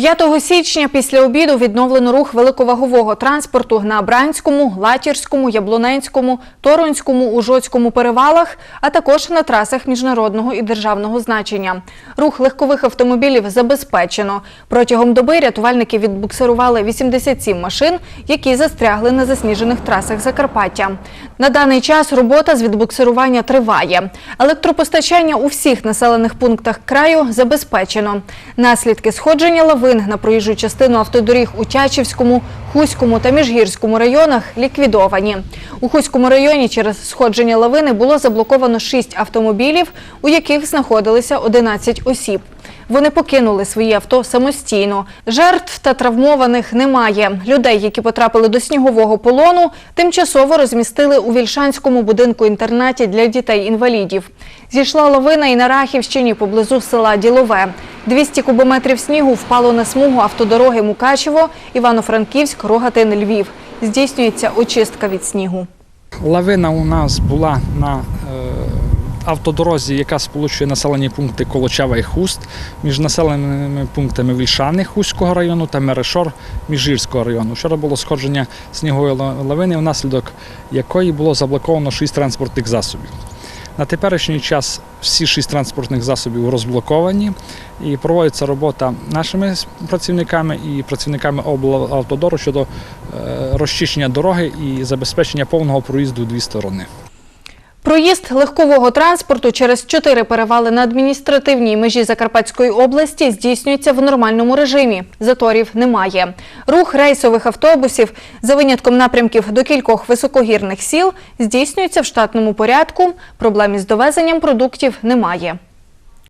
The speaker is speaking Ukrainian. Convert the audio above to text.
5 січня після обіду відновлено рух великовагового транспорту на Бранському, Латірському, Яблуненському, Торонському, Ужоцькому перевалах, а також на трасах міжнародного і державного значення. Рух легкових автомобілів забезпечено. Протягом доби рятувальники відбуксирували 87 машин, які застрягли на засніжених трасах Закарпаття. На даний час робота з відбуксирування триває. Електропостачання у всіх населених пунктах краю забезпечено. Наслідки сходження лавин на проїжджу частину автодоріг у Тячівському, Хуському та Міжгірському районах ліквідовані. У Хуському районі через сходження лавини було заблоковано 6 автомобілів, у яких знаходилися 11 осіб. Вони покинули свої авто самостійно. Жертв та травмованих немає. Людей, які потрапили до снігового полону, тимчасово розмістили у Вільшанському будинку-інтернаті для дітей-інвалідів. Зійшла лавина і на Рахівщині поблизу села Ділове. 200 кубометрів снігу впало на смугу автодороги Мукачево, Івано-Франківськ, Рогатин, Львів. Здійснюється очистка від снігу. Лавина у нас була на е, автодорозі, яка сполучує населені пункти Колочава і Хуст між населеними пунктами Вільшани Хуського району та Мерешор Міжгірського району. Вчора було сходження снігової лавини, внаслідок якої було заблоковано шість транспортних засобів. На теперішній час всі шість транспортних засобів розблоковані і проводиться робота нашими працівниками і працівниками облавтодору щодо е, розчищення дороги і забезпечення повного проїзду у дві сторони. Проїзд легкового транспорту через чотири перевали на адміністративній межі Закарпатської області здійснюється в нормальному режимі. Заторів немає. Рух рейсових автобусів за винятком напрямків до кількох високогірних сіл здійснюється в штатному порядку. Проблем із довезенням продуктів немає.